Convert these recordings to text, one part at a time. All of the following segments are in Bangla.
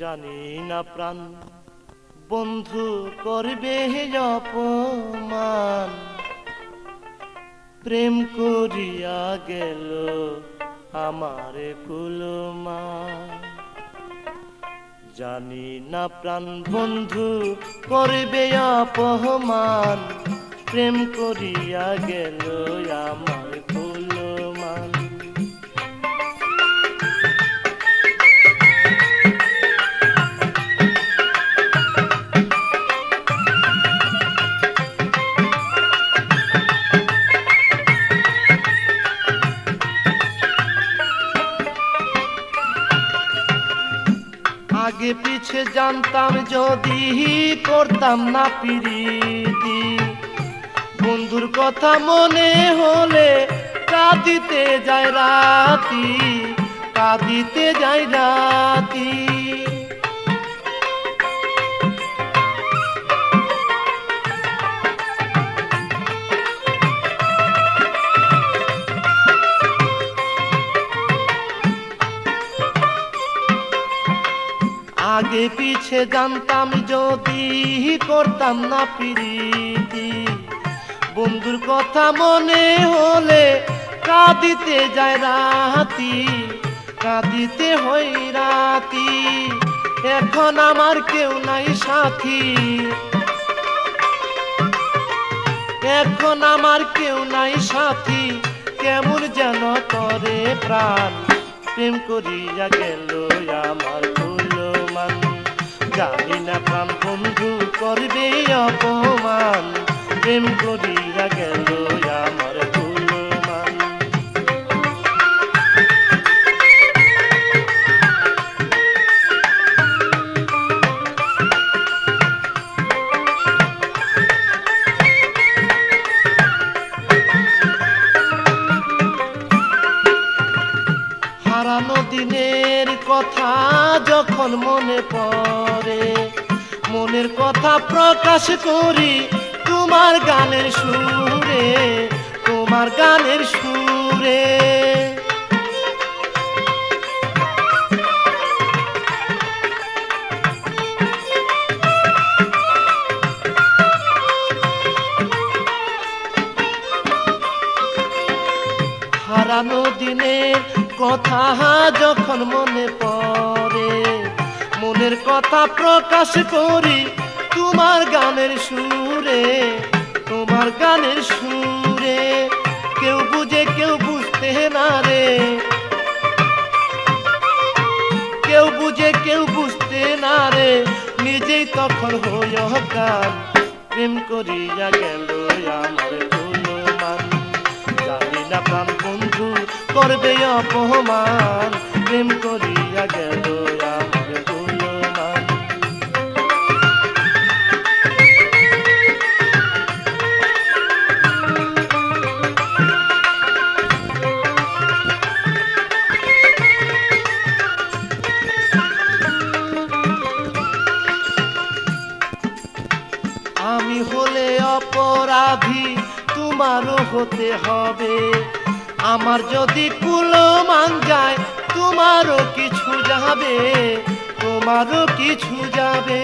জানি না প্রাণ। বন্ধু করবে অপমান। প্রেম করিয়া গেল আমারে কুলমা জানি না প্রাণ, বন্ধু করবে অপমান। প্রেম করিয়া গেল আমার পিছে জানতাম যদি করতাম না পিরিতি। বন্ধুর কথা মনে হলে কাঁদিতে যায় রাতি, কাঁদিতে যায় রাতি। আগে পিছে জানতাম যদি করতাম না পিরিতি। বন্ধুর কথা মনে হলে কাঁদিতে যায় রাতি, কাঁদিতে হই রাতি। এখন আমার কেউ নাই সাথী। এখন আমার কেউ নাই সাথী, কেমন যেন করে প্রাণ। প্রেম করিয়া গেল আমার জানি না প্রাণ বন্ধু করবে অপমান প্রেম করিয়া গেল যখন মনে পড়ে, মনের কথা প্রকাশ করি তোমার গানের সুরে, তোমার গানের সুরে। হারানো দিনের কথা যখন মনে পড়ে মনের কথা প্রকাশ করি তোমার গানের সুরে, তোমার গানের সুরে। কেউ বুঝে, কেউ বুঝতে না রে। কেউ বুঝে, কেউ বুঝতে না রে। নিজেই তখন হই গান প্রেম করিয়া গেল আমার মান জানি না প্রাণ বন্ধু করবে অপমান। প্রেম করিয়া গেল আমার তোমারও হতে হবে। আমার যদি কুলমান যায় তোমারও কিছু যাবে তোমারও কিছু যাবে।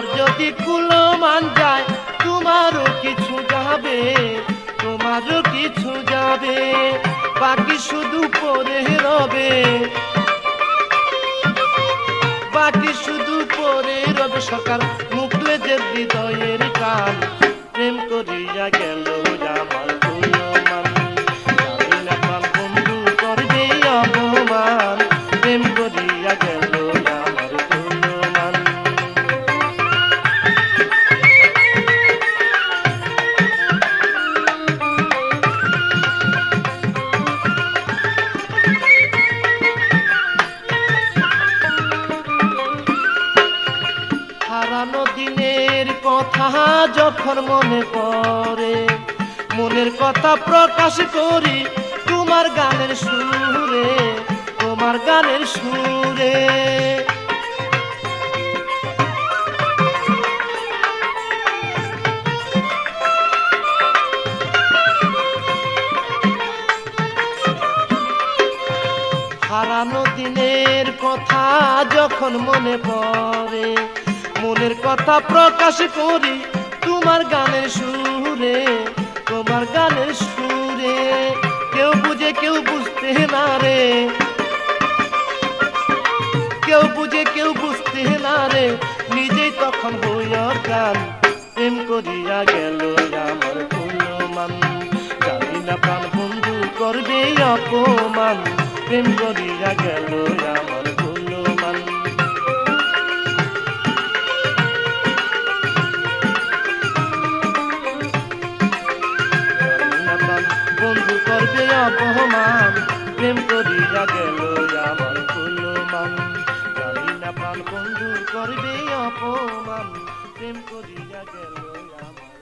আমার যদি কুলমান যায়, তোমারও কিছু যাবে, তোমারও কিছু যাবে, বাকি শুধু পরে রবে। বাকি শুধু পরে রবে সকাল মুখলে যে হৃদয়ের কান প্রেম করিয়া গেল। কথা যখন মনে পড়ে, মনের কথা প্রকাশ করি তোমার গানের সুরে, তোমার গানের সুরে। হারানো দিনের কথা যখন মনে পড়ে মনের কথা প্রকাশ করি তোমার গানের সুরে, তোমার গানের সুরে। কেউ বুঝে, কেউ বুঝতে না রে। কেউ বুঝে, কেউ বুঝতে না রে। নিজেই তখন হইয়া গান প্রেম করিয়া গেল আমার কুলমান জানি না প্রাণ বন্ধু করবে অপমান। প্রেম করিয়া গেল আমার বন্ধু করবে অপমান প্রেম করি গেল।